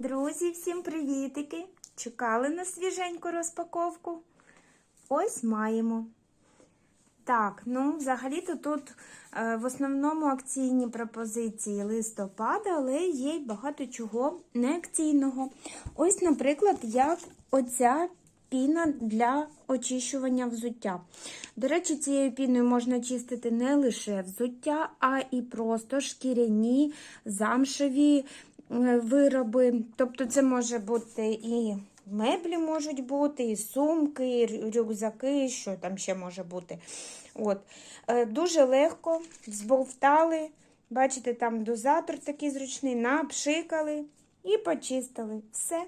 Друзі, всім привітики! Чекали на свіженьку розпаковку? Ось маємо. Так, ну, взагалі-то тут е, в основному акційні пропозиції листопада, але є й багато чого не акційного. Ось, наприклад, як оця піна для очищування взуття. До речі, цією піною можна чистити не лише взуття, а і просто шкіряні, замшеві вироби. Тобто, це може бути і меблі можуть бути, і сумки, і рю- рюкзаки, що там ще може бути. От. Е, Дуже легко збовтали. Бачите, там дозатор такий зручний, напшикали і почистили. Все.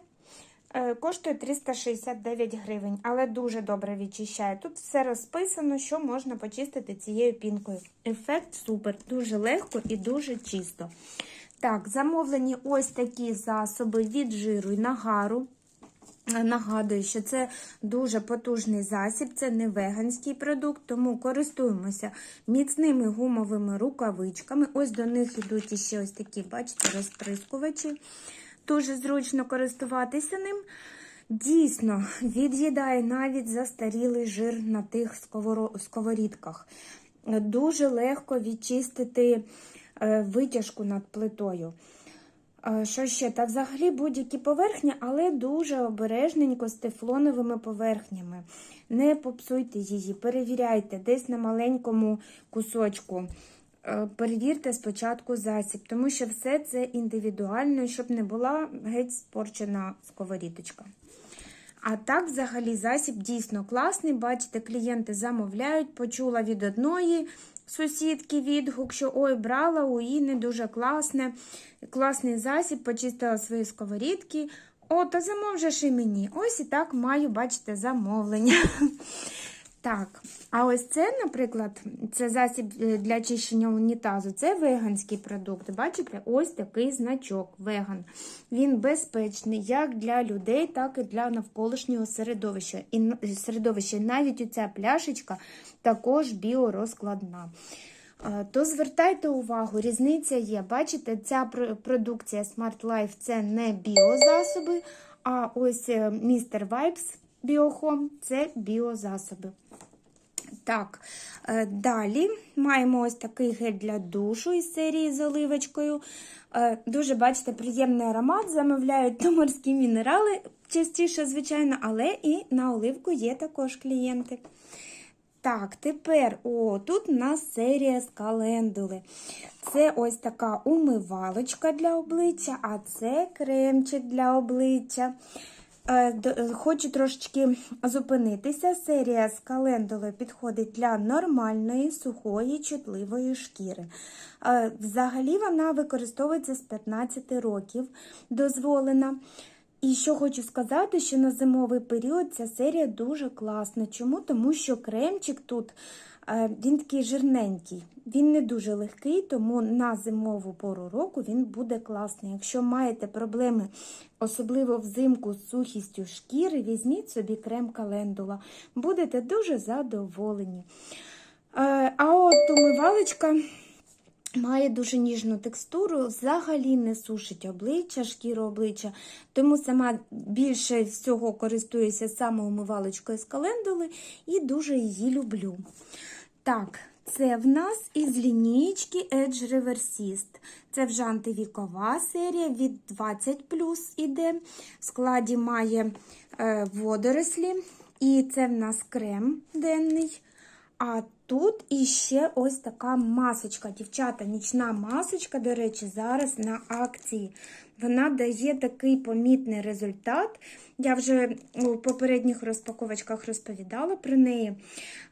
Е, Коштує 369 гривень, але дуже добре відчищає. Тут все розписано, що можна почистити цією пінкою. Ефект супер, дуже легко і дуже чисто. Так, замовлені ось такі засоби від жиру і нагару. Е, Нагадую, що це дуже потужний засіб, це не веганський продукт, тому користуємося міцними гумовими рукавичками. Ось до них йдуть іще ось такі, бачите, розприскувачі. Дуже зручно користуватися ним. Дійсно, від'їдає навіть застарілий жир на тих сковорідках. Дуже легко відчистити витяжку над плитою. Е, Що ще? Та взагалі будь-які поверхні, але дуже обережненько з тефлоновими поверхнями. Не попсуйте її, перевіряйте десь на маленькому кусочку. Е, Перевірте спочатку засіб, тому що все це індивідуально, щоб не була геть спорчена сковорідочка. А так, взагалі, засіб дійсно класний. Бачите, клієнти замовляють. Почула від одної сусідки відгук, що ой, брала у Іни дуже класне, класний засіб, почистила свої сковорідки. О, то замовжеш і мені. Ось і так маю, бачите, замовлення. Так, а ось це, наприклад, це засіб е, для чищення унітазу. Це веганський продукт. Бачите, ось такий значок веган. Він безпечний як для людей, так і для навколишнього середовища. І н- середовища. Навіть оця пляшечка також біорозкладна. Е, То звертайте увагу, різниця є. Бачите, ця пр- продукція Smart Life це не біозасоби, а ось е, Mr. Vibes Biohome це біозасоби. Так, е, далі маємо ось такий гель для душу із серії з оливочкою. Е, Дуже, бачите, приємний аромат. Замовляють то морські мінерали частіше, звичайно, але і на оливку є також клієнти. Так, тепер, о, тут у нас серія з календули. Це ось така умивалочка для обличчя, а це кремчик для обличчя. Е, Хочу трошечки зупинитися. Серія з календули підходить для нормальної, сухої, чутливої шкіри. Е, Взагалі вона використовується з 15 років, дозволена. І що хочу сказати, що на зимовий період ця серія дуже класна. Чому? Тому що кремчик тут він такий жирненький, він не дуже легкий, тому на зимову пору року він буде класний. Якщо маєте проблеми, особливо взимку з сухістю шкіри, візьміть собі крем календула. Будете дуже задоволені. Е, А от умивалочка Має дуже ніжну текстуру, взагалі не сушить обличчя, шкіру обличчя, тому сама більше всього користуюся саме умивалочкою з календули і дуже її люблю. Так, це в нас із лінієчки Edge Reversist. Це вже антивікова серія від 20 іде. В складі має е, водорослі, і це в нас крем денний. А тут іще ось така масочка. Дівчата, нічна масочка, до речі, зараз на акції. Вона дає такий помітний результат. Я вже у попередніх розпаковочках розповідала про неї.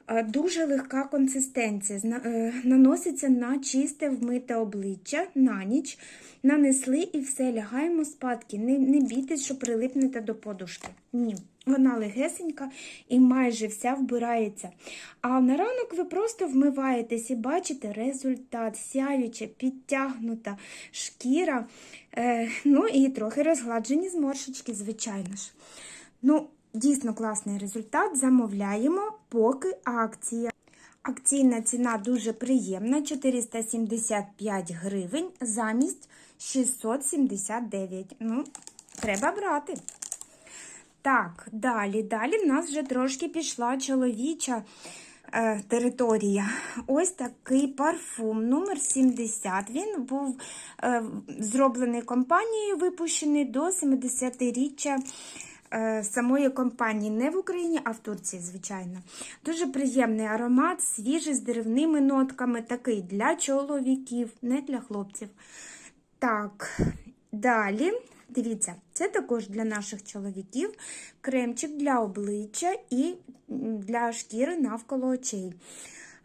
Е, Дуже легка консистенція. Е, Наноситься на чисте вмите обличчя на ніч. Нанесли і все, лягаємо спадки. Не, не бійтесь, що прилипнете до подушки. Ні. Вона легесенька і майже вся вбирається. А на ранок ви просто вмиваєтесь і бачите результат, сяюча, підтягнута шкіра, е, ну і трохи розгладжені зморшечки, звичайно ж. Ну, дійсно класний результат. Замовляємо, поки акція. Акційна ціна дуже приємна 475 гривень замість 679. Ну, треба брати. Так, далі, далі в нас вже трошки пішла чоловіча е, територія. Ось такий парфум номер 70. Він був е, зроблений компанією, випущений до 70-річчя е, самої компанії. Не в Україні, а в Турції, звичайно. Дуже приємний аромат, свіжий з деревними нотками, такий для чоловіків, не для хлопців. Так, далі. Дивіться, це також для наших чоловіків кремчик для обличчя і для шкіри навколо очей.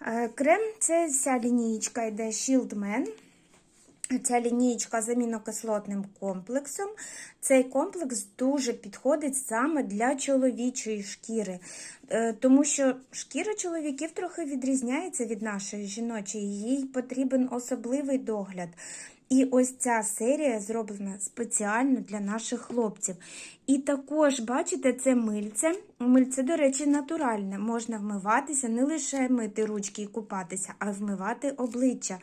Е, Крем це вся лінієчка йде Shield Man. Ця лінієчка з амінокислотним комплексом. Цей комплекс дуже підходить саме для чоловічої шкіри, Е, тому що шкіра чоловіків трохи відрізняється від нашої жіночої, їй потрібен особливий догляд. І ось ця серія зроблена спеціально для наших хлопців. І також, бачите, це мильце. Мильце, до речі, натуральне. Можна вмиватися, не лише мити ручки і купатися, а вмивати обличчя.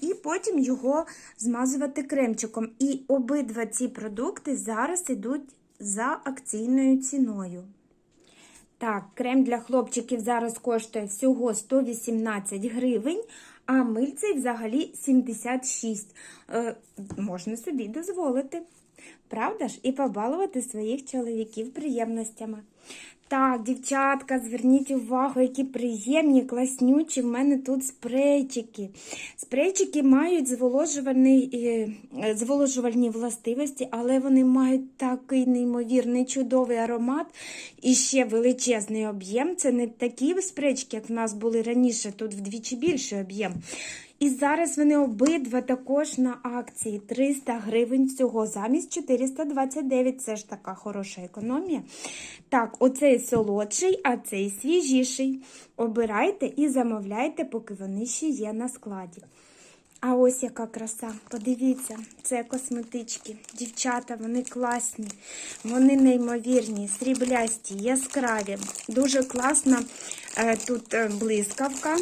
І потім його змазувати кремчиком. І обидва ці продукти зараз йдуть за акційною ціною. Так, крем для хлопчиків зараз коштує всього 118 гривень, а мильцей взагалі 76. Е, можна собі дозволити. Правда ж? І побалувати своїх чоловіків приємностями. Так, дівчатка, зверніть увагу, які приємні, класнючі в мене тут спрейчики. Спрейчики мають е, зволожувальні властивості, але вони мають такий неймовірний чудовий аромат і ще величезний об'єм. Це не такі спрейчики, як в нас були раніше, тут вдвічі більший об'єм. І зараз вони обидва також на акції 300 гривень всього замість 429. Це ж така хороша економія. Так, оцей солодший, а цей свіжіший. Обирайте і замовляйте, поки вони ще є на складі. А ось яка краса. Подивіться, це косметички. Дівчата, вони класні, вони неймовірні, сріблясті, яскраві. Дуже класна е, тут е, блискавка.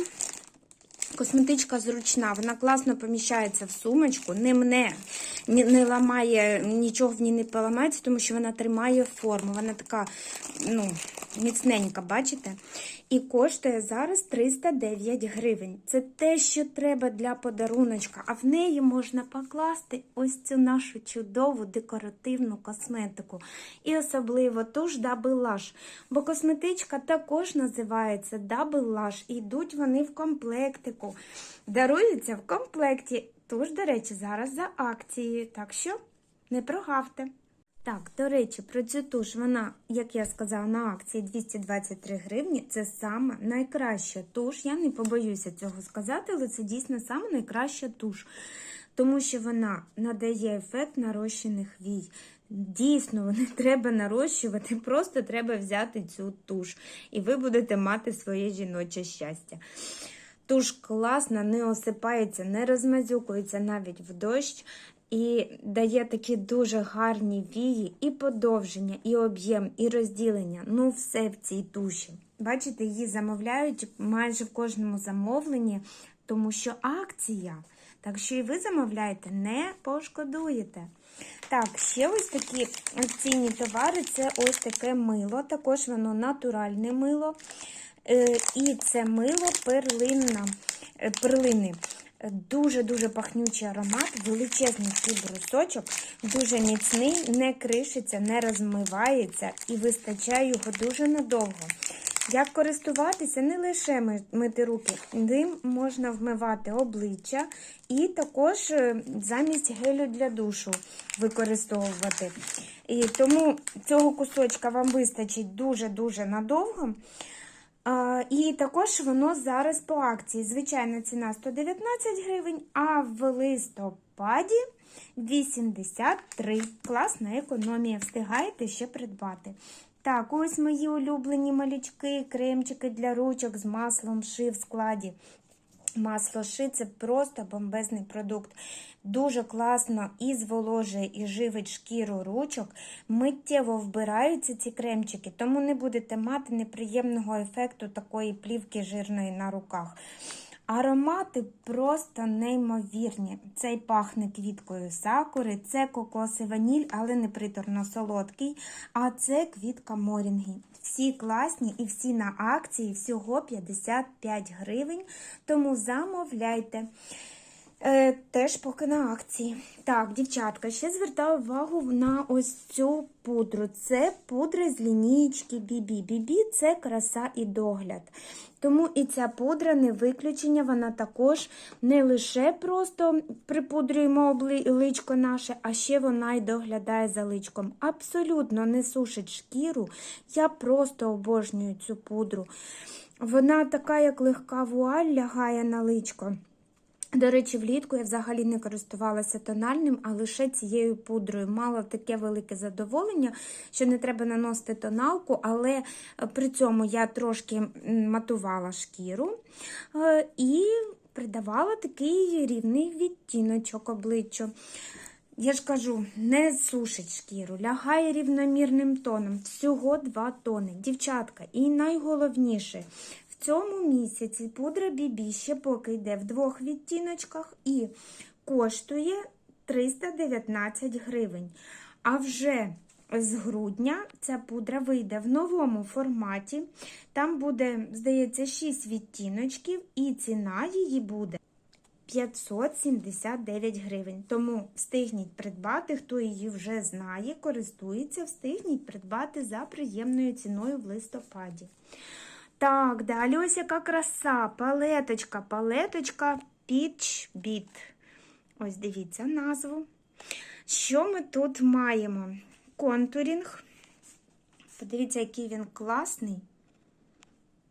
Косметичка зручна, вона класно поміщається в сумочку, не мне, ні- не ламає, нічого в ній не поламається, тому що вона тримає форму. Вона така ну, міцненька, бачите? І коштує зараз 309 гривень. Це те, що треба для подаруночка. А в неї можна покласти ось цю нашу чудову декоративну косметику. І особливо туш Double Lash. Бо косметичка також називається Double Lash. І йдуть вони в комплектику. Даруються в комплекті. Тож, до речі, зараз за акцією. Так що не прогавте. Так, до речі, про цю туш, вона, як я сказала, на акції 223 гривні. Це саме найкраща туш. Я не побоюся цього сказати, але це дійсно саме найкраща туш. Тому що вона надає ефект нарощених вій. Дійсно, вони треба нарощувати, просто треба взяти цю туш, і ви будете мати своє жіноче щастя. Туш класна, не осипається, не розмазюкується навіть в дощ. І дає такі дуже гарні вії, і подовження, і об'єм, і розділення. Ну, все в цій туші. Бачите, її замовляють майже в кожному замовленні, тому що акція. Так що і ви замовляєте, не пошкодуєте. Так, ще ось такі акційні товари це ось таке мило. Також воно натуральне мило. Е, І це мило перлинна, е, перлини. Дуже-дуже пахнючий аромат, величезний брусочок, дуже міцний, не кришиться, не розмивається і вистачає його дуже надовго. Як користуватися, не лише мити руки, ним можна вмивати обличчя і також е, замість гелю для душу використовувати. І тому цього кусочка вам вистачить дуже-дуже надовго. І також воно зараз по акції. Звичайна ціна 119 гривень, а в листопаді 83. Класна економія. Встигаєте ще придбати. Так, ось мої улюблені малючки, кремчики для ручок з маслом ши в складі. Масло ши це просто бомбезний продукт. Дуже класно і зволожує, і живить шкіру ручок. Миттєво вбираються ці кремчики, тому не будете мати неприємного ефекту такої плівки жирної на руках. Аромати просто неймовірні. Цей пахне квіткою сакури, це кокос і ваніль, але не приторно солодкий. А це квітка морінги. Всі класні і всі на акції, всього 55 гривень. Тому замовляйте. Е, теж поки на акції. Так, дівчатка, ще звертаю увагу на ось цю пудру. Це пудра з лінійки BB. BB – це краса і догляд. Тому і ця пудра не виключення, вона також не лише просто припудрюємо личко наше, а ще вона й доглядає за личком. Абсолютно не сушить шкіру. Я просто обожнюю цю пудру. Вона така, як легка вуаль, лягає на личко. До речі, влітку я взагалі не користувалася тональним, а лише цією пудрою. Мала таке велике задоволення, що не треба наносити тоналку, але е, при цьому я трошки матувала шкіру е, і придавала такий рівний відтіночок обличчю. Я ж кажу, не сушить шкіру, лягає рівномірним тоном. Всього два тони. Дівчатка, і найголовніше, цьому місяці пудра BB ще поки йде в двох відтіночках і коштує 319 гривень. А вже з грудня ця пудра вийде в новому форматі. Там буде, здається, 6 відтіночків, і ціна її буде 579 гривень. Тому встигніть придбати, хто її вже знає, користується, встигніть придбати за приємною ціною в листопаді. Так, далі ось яка краса. Палеточка, палеточка Peach Beat. Ось дивіться назву. Що ми тут маємо? Контурінг. Подивіться, який він класний.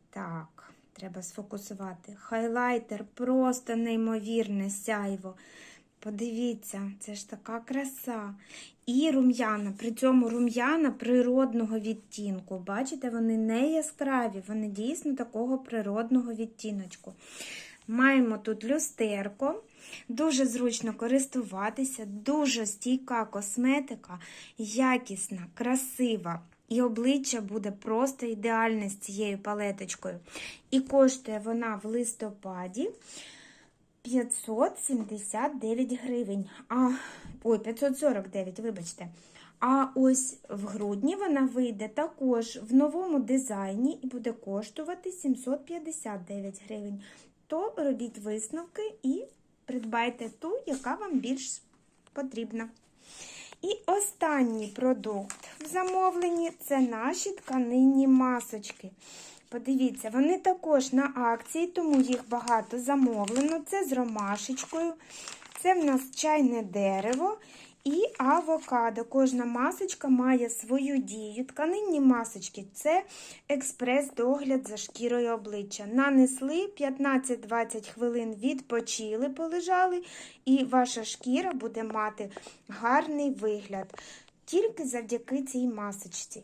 Так, треба сфокусувати. Хайлайтер просто неймовірне сяйво. Подивіться, це ж така краса. І рум'яна. При цьому рум'яна природного відтінку. Бачите, вони не яскраві, вони дійсно такого природного відтіночку. Маємо тут люстерко, дуже зручно користуватися, дуже стійка косметика, якісна, красива. І обличчя буде просто ідеальне з цією палеточкою. І коштує вона в листопаді 579 гривень. А, ой, 549, вибачте. А ось в грудні вона вийде також в новому дизайні і буде коштувати 759 гривень. То робіть висновки і придбайте ту, яка вам більш потрібна. І останній продукт в замовленні це наші тканинні масочки. Подивіться, вони також на акції, тому їх багато замовлено. Це з ромашечкою, це в нас чайне дерево і авокадо. Кожна масочка має свою дію. Тканинні масочки це експрес-догляд за шкірою обличчя. Нанесли 15-20 хвилин, відпочили, полежали, і ваша шкіра буде мати гарний вигляд тільки завдяки цій масочці.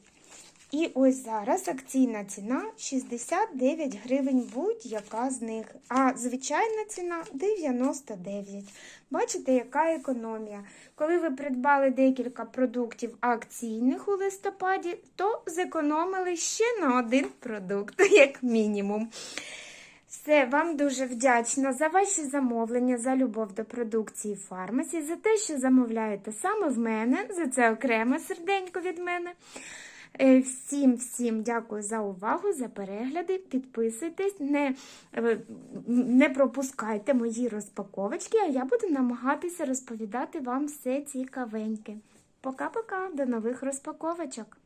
І ось зараз акційна ціна 69 гривень будь-яка з них. А звичайна ціна 99. Бачите, яка економія. Коли ви придбали декілька продуктів акційних у листопаді, то зекономили ще на один продукт, як мінімум. Все, вам дуже вдячна за ваші замовлення, за любов до продукції фармасі, за те, що замовляєте саме в мене. За це окреме серденько від мене. Е, Всім всім дякую за увагу, за перегляди. Підписуйтесь, не, е, не пропускайте мої розпаковочки, а я буду намагатися розповідати вам все цікавеньке. Пока-пока, до нових розпаковочок!